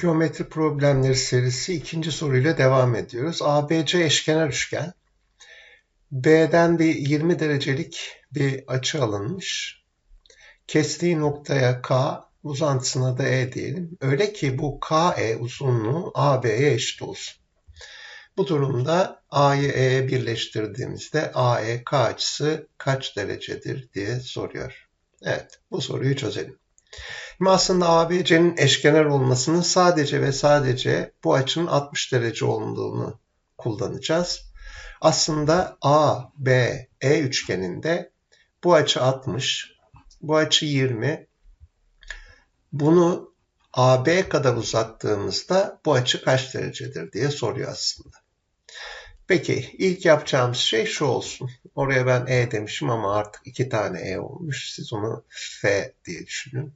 Geometri problemleri serisi ikinci soruyla devam ediyoruz. ABC eşkenar üçgen. B'den bir 20 derecelik bir açı alınmış. Kestiği noktaya K, uzantısına da E diyelim. Öyle ki bu KE uzunluğu AB'ye eşit olsun. Bu durumda A'yı E'ye birleştirdiğimizde AEK açısı kaç derecedir diye soruyor. Evet, bu soruyu çözelim. Şimdi aslında ABC'nin eşkenar olmasının sadece ve sadece bu açının 60 derece olduğunu kullanacağız. Aslında A, B, E üçgeninde bu açı 60, bu açı 20. Bunu AB kadar uzattığımızda bu açı kaç derecedir diye soruyor aslında. Peki ilk yapacağımız şey şu olsun. Oraya ben E demişim ama artık iki tane E olmuş. Siz onu F diye düşünün.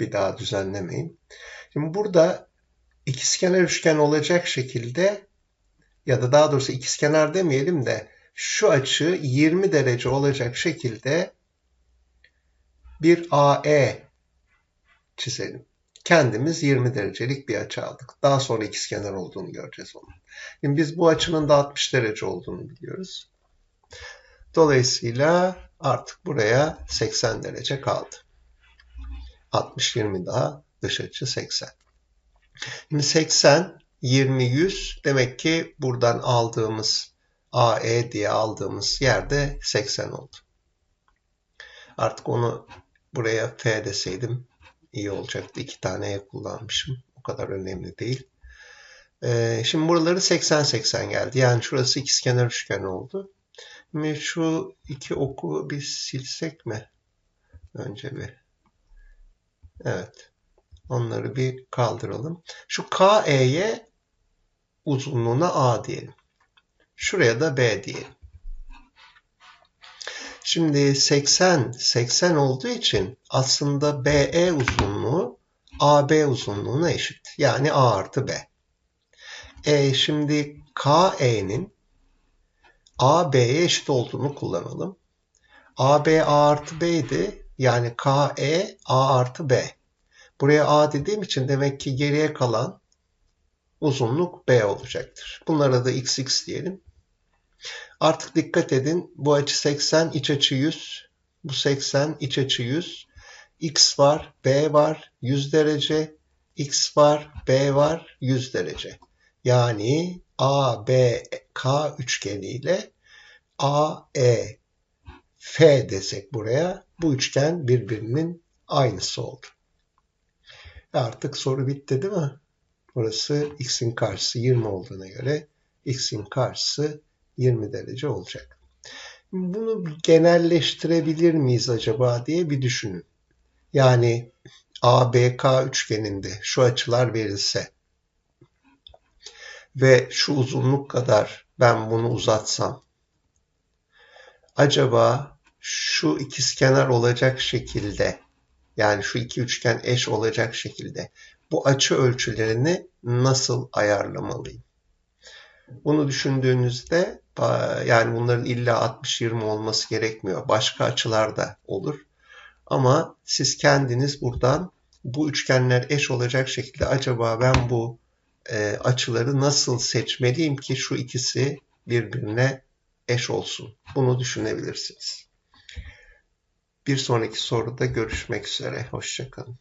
Bir daha düzenlemeyin. Şimdi burada ikizkenar üçgen olacak şekilde ya da daha doğrusu ikizkenar demeyelim de şu açı 20 derece olacak şekilde bir AE çizelim. Kendimiz 20 derecelik bir açı aldık. Daha sonra ikizkenar olduğunu göreceğiz onun. Şimdi biz bu açının da 60 derece olduğunu biliyoruz. Dolayısıyla artık buraya 80 derece kaldı. 60 20 daha dış açı 80. Şimdi 80 20 100 demek ki buradan aldığımız AE diye aldığımız yerde 80 oldu. Artık onu buraya F deseydim iyi olacaktı. İki tane E kullanmışım. O kadar önemli değil. Ee, şimdi buraları 80-80 geldi. Yani şurası ikizkenar üçgen oldu. Şimdi şu iki oku bir silsek mi? Önce bir. Evet. Onları bir kaldıralım. Şu KE'ye uzunluğuna A diyelim. Şuraya da B diyelim. Şimdi 80 80 olduğu için aslında BE uzunluğu AB uzunluğuna eşit. Yani A artı B. E şimdi KE'nin AB'ye eşit olduğunu kullanalım. AB A artı B idi. Yani KE A artı B. Buraya A dediğim için demek ki geriye kalan uzunluk B olacaktır. Bunlara da XX diyelim. Artık dikkat edin. Bu açı 80, iç açı 100. Bu 80, iç açı 100. X var, B var, 100 derece. X var, B var, 100 derece. Yani A, B, K üçgeniyle A, E, F desek buraya bu üçgen birbirinin aynısı oldu. Artık soru bitti değil mi? Burası x'in karşısı 20 olduğuna göre x'in karşısı 20 derece olacak. Bunu genelleştirebilir miyiz acaba diye bir düşünün. Yani ABK üçgeninde şu açılar verilse ve şu uzunluk kadar ben bunu uzatsam acaba şu ikizkenar olacak şekilde yani şu iki üçgen eş olacak şekilde bu açı ölçülerini nasıl ayarlamalıyım? Bunu düşündüğünüzde yani bunların illa 60-20 olması gerekmiyor. Başka açılar da olur. Ama siz kendiniz buradan bu üçgenler eş olacak şekilde acaba ben bu e, açıları nasıl seçmeliyim ki şu ikisi birbirine eş olsun? Bunu düşünebilirsiniz. Bir sonraki soruda görüşmek üzere. Hoşçakalın.